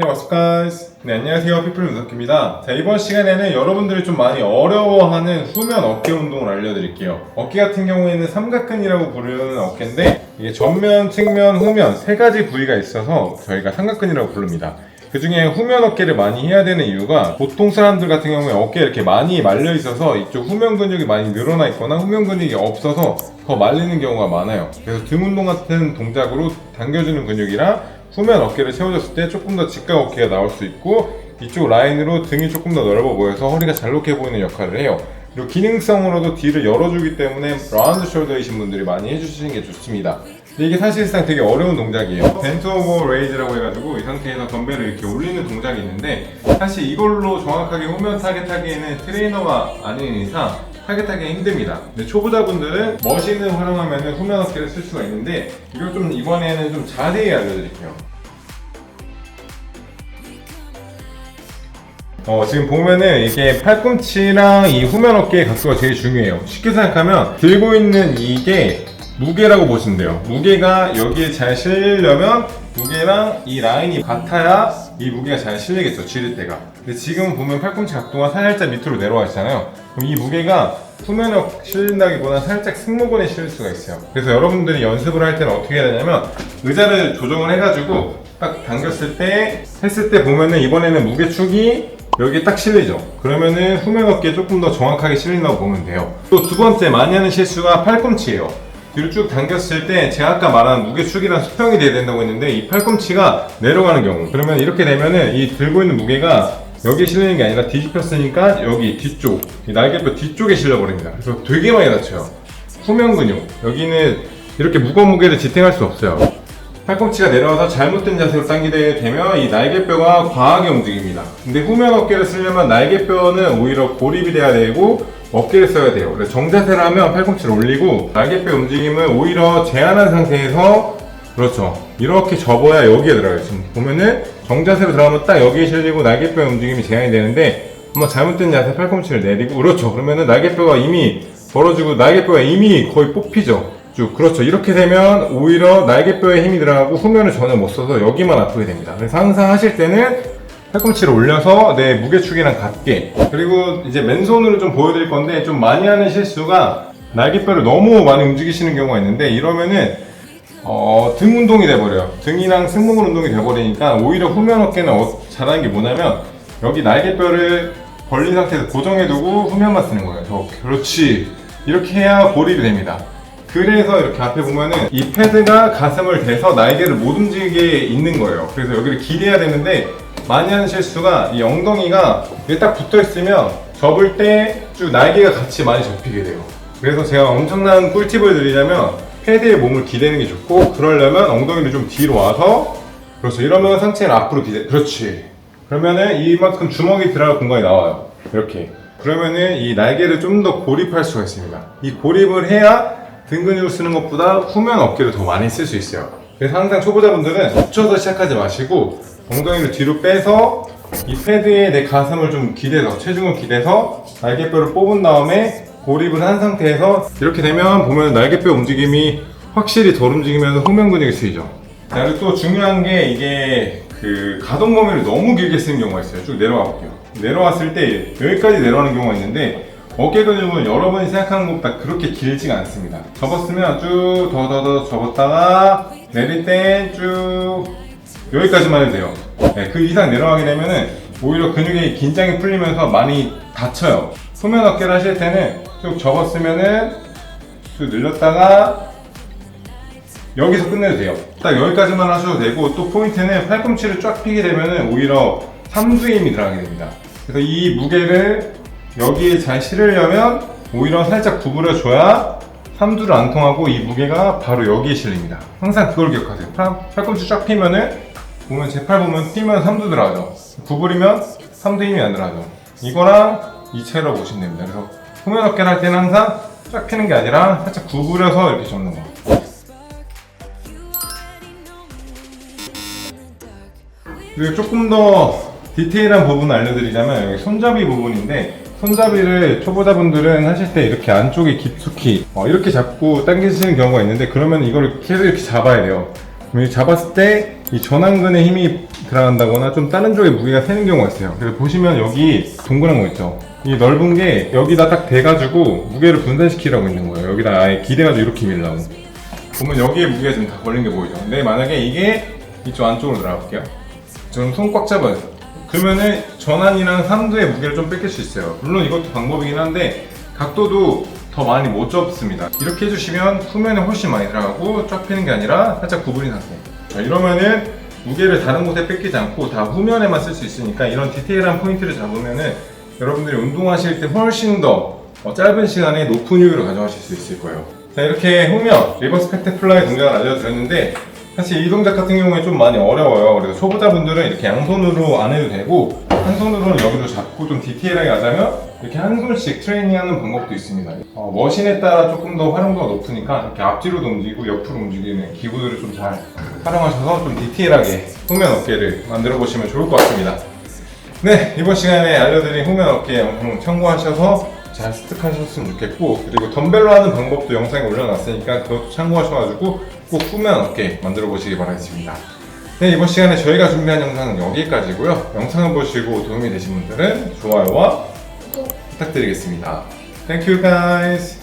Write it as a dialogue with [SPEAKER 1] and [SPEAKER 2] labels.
[SPEAKER 1] Hey what's up guys? 네 안녕하세요. 피플 문석입니다. 자 이번 시간에는 여러분들이 좀 많이 어려워하는 후면 어깨 운동을 알려드릴게요. 어깨 같은 경우에는 삼각근이라고 부르는 어깨인데 이게 전면, 측면, 후면 세 가지 부위가 있어서 저희가 삼각근이라고 부릅니다. 그 중에 후면 어깨를 많이 해야 되는 이유가 보통 사람들 같은 경우에 어깨 이렇게 많이 말려 있어서 이쪽 후면 근육이 많이 늘어나 있거나 후면 근육이 없어서 더 말리는 경우가 많아요. 그래서 등 운동 같은 동작으로 당겨주는 근육이랑 후면 어깨를 세워줬을 때 조금 더 직각 어깨가 나올 수 있고 이쪽 라인으로 등이 조금 더 넓어 보여서 허리가 잘록해 보이는 역할을 해요. 그리고 기능성으로도 뒤를 열어주기 때문에 라운드 숄더이신 분들이 많이 해주시는 게 좋습니다. 이게 사실상 되게 어려운 동작이에요. 벤트 오버 레이즈라고 해가지고 이 상태에서 덤벨을 이렇게 올리는 동작이 있는데 사실 이걸로 정확하게 후면 타겟하기에는 트레이너가 아닌 이상 타겟하기 힘듭니다. 근데 초보자분들은 머신을 활용하면 후면 어깨를 쓸 수가 있는데 이걸 좀 이번에는 좀 자세히 알려드릴게요. 어, 지금 보면은 이게 팔꿈치랑 이 후면 어깨의 각도가 제일 중요해요. 쉽게 생각하면 들고 있는 이게 무게라고 보시면 돼요. 무게가 여기에 잘 실리려면 무게랑 이 라인이 같아야 이 무게가 잘 실리겠죠, 쥐를 때가. 근데 지금 보면 팔꿈치 각도가 살짝 밑으로 내려와 있잖아요. 그럼 이 무게가 후면에 실린다기보다 살짝 승모근에 실릴 수가 있어요. 그래서 여러분들이 연습을 할 때는 어떻게 해야 되냐면 의자를 조정을 해가지고 딱 당겼을 때 했을 때 보면은 이번에는 무게축이 여기 딱 실리죠. 그러면은 후면 어깨에 조금 더 정확하게 실린다고 보면 돼요. 또 두 번째 많이 하는 실수가 팔꿈치예요. 뒤로 쭉 당겼을 때 제가 아까 말한 무게축이랑 수평이 돼야 된다고 했는데 이 팔꿈치가 내려가는 경우 그러면 이렇게 되면은 이 들고 있는 무게가 여기에 실리는 게 아니라 뒤집혔으니까 여기 뒤쪽 이 날개뼈 뒤쪽에 실려버립니다. 그래서 되게 많이 다쳐요. 후면 근육 여기는 이렇게 무거운 무게를 지탱할 수 없어요. 팔꿈치가 내려와서 잘못된 자세로 당기게 되면 이 날개뼈가 과하게 움직입니다. 근데 후면 어깨를 쓰려면 날개뼈는 오히려 고립이 돼야 되고 어깨를 써야 돼요. 그래서 정자세를 하면 팔꿈치를 올리고 날개뼈 움직임을 오히려 제한한 상태에서 그렇죠. 이렇게 접어야 여기에 들어가요. 지금 보면은 정자세로 들어가면 딱 여기에 실리고 날개뼈 움직임이 제한이 되는데 한번 잘못된 자세 팔꿈치를 내리고 그렇죠. 그러면은 날개뼈가 이미 벌어지고 날개뼈가 이미 거의 뽑히죠. 쭉 그렇죠. 이렇게 되면 오히려 날개뼈에 힘이 들어가고 후면을 전혀 못 써서 여기만 아프게 됩니다. 그래서 항상 하실 때는 팔꿈치를 올려서 내 무게축이랑 같게 그리고 이제 맨손으로 좀 보여드릴 건데 좀 많이 하는 실수가 날개뼈를 너무 많이 움직이시는 경우가 있는데 이러면은 어, 등 운동이 돼버려요. 등이랑 승모근 운동이 돼버리니까 오히려 후면 어깨는 어, 잘하는 게 뭐냐면 여기 날개뼈를 벌린 상태에서 고정해두고 후면만 쓰는 거예요. 저 그렇지. 이렇게 해야 고립이 됩니다. 그래서 이렇게 앞에 보면은 이 패드가 가슴을 대서 날개를 못 움직이게 있는 거예요. 그래서 여기를 기대야 되는데 많이 하는 실수가 이 엉덩이가 이게 딱 붙어 있으면 접을 때 쭉 날개가 같이 많이 접히게 돼요. 그래서 제가 엄청난 꿀팁을 드리자면 패드에 몸을 기대는 게 좋고 그러려면 엉덩이를 좀 뒤로 와서 그렇죠. 이러면 상체를 앞으로 기대. 그렇지. 그러면은 이만큼 주먹이 들어갈 공간이 나와요. 이렇게. 그러면은 이 날개를 좀 더 고립할 수가 있습니다. 이 고립을 해야 등 근육을 쓰는 것보다 후면 어깨를 더 많이 쓸 수 있어요. 그래서 항상 초보자분들은 붙여서 시작하지 마시고 엉덩이를 뒤로 빼서 이 패드에 내 가슴을 좀 기대서 체중을 기대서 날개뼈를 뽑은 다음에 고립을 한 상태에서 이렇게 되면 보면 날개뼈 움직임이 확실히 덜 움직이면서 후면 근육이 쓰이죠. 자, 그리고 또 중요한 게 이게 그 가동 범위를 너무 길게 쓰는 경우가 있어요. 쭉 내려가 볼게요. 내려왔을 때 여기까지 내려가는 경우가 있는데 어깨 근육은 여러분이 생각하는 것보다 그렇게 길지가 않습니다. 접었으면 쭉 더 더 더 접었다가 내릴 때 쭉 여기까지만 해도 돼요. 네, 그 이상 내려가게 되면은 오히려 근육이 긴장이 풀리면서 많이 다쳐요. 후면 어깨를 하실 때는 쭉 접었으면은 쭉 늘렸다가 여기서 끝내도 돼요. 딱 여기까지만 하셔도 되고 또 포인트는 팔꿈치를 쫙 펴게 되면은 오히려 삼두에 힘이 들어가게 됩니다. 그래서 이 무게를 여기에 잘 실으려면 오히려 살짝 구부려 줘야 삼두를 안 통하고 이 무게가 바로 여기에 실립니다. 항상 그걸 기억하세요. 팔, 팔꿈치 쫙 피면은 보면 제 팔 보면 피면 삼두 들어가죠. 구부리면 삼두 힘이 안 들어가죠. 이거랑 이 차이라고 보시면 됩니다. 그래서 후면 어깨를 할 때는 항상 쫙 피는 게 아니라 살짝 구부려서 이렇게 접는 거. 그리고 조금 더 디테일한 부분을 알려드리자면 여기 손잡이 부분인데 손잡이를 초보자분들은 하실 때 이렇게 안쪽에 깊숙이 어, 이렇게 잡고 당기시는 경우가 있는데 그러면 이걸 계속 이렇게 잡아야 돼요. 잡았을 때 이 전완근에 힘이 들어간다거나 좀 다른 쪽에 무게가 새는 경우가 있어요. 그래서 보시면 여기 동그란 거 있죠. 이 넓은 게 여기다 딱 대가지고 무게를 분산시키라고 있는 거예요. 여기다 아예 기대가지고 이렇게 밀라고. 보면 여기에 무게가 지금 다 걸린 게 보이죠. 근데 만약에 이게 이쪽 안쪽으로 들어가볼게요. 저는 손 꽉 잡아요. 그러면은 전환이랑 삼두의 무게를 좀 뺏길 수 있어요. 물론 이것도 방법이긴 한데 각도도 더 많이 못 접습니다. 이렇게 해주시면 후면에 훨씬 많이 들어가고 쫙 펴는 게 아니라 살짝 구부린 상태. 자, 이러면은 무게를 다른 곳에 뺏기지 않고 다 후면에만 쓸 수 있으니까 이런 디테일한 포인트를 잡으면은 여러분들이 운동하실 때 훨씬 더 어, 짧은 시간에 높은 효율을 가져가실 수 있을 거예요. 자, 이렇게 후면 리버스 팩트 플라이 동작을 알려드렸는데 사실 이 동작 같은 경우에 좀 많이 어려워요. 그래서 초보자분들은 이렇게 양손으로 안 해도 되고 한 손으로는 여기도 잡고 좀 디테일하게 하자면 이렇게 한 손씩 트레이닝하는 방법도 있습니다. 어, 머신에 따라 조금 더 활용도가 높으니까 이렇게 앞뒤로도 움직이고 옆으로 움직이는 기구들을 좀 잘 활용하셔서 좀 디테일하게 후면 어깨를 만들어 보시면 좋을 것 같습니다. 네, 이번 시간에 알려드린 후면 어깨 영상 참고하셔서 잘 습득하셨으면 좋겠고 그리고 덤벨로 하는 방법도 영상에 올려놨으니까 그것도 참고하셔가지고 꼭 후면 어깨 만들어 보시기 바라겠습니다. 네, 이번 시간에 저희가 준비한 영상은 여기까지고요. 영상을 보시고 도움이 되신 분들은 좋아요와 부탁드리겠습니다. Thank you guys.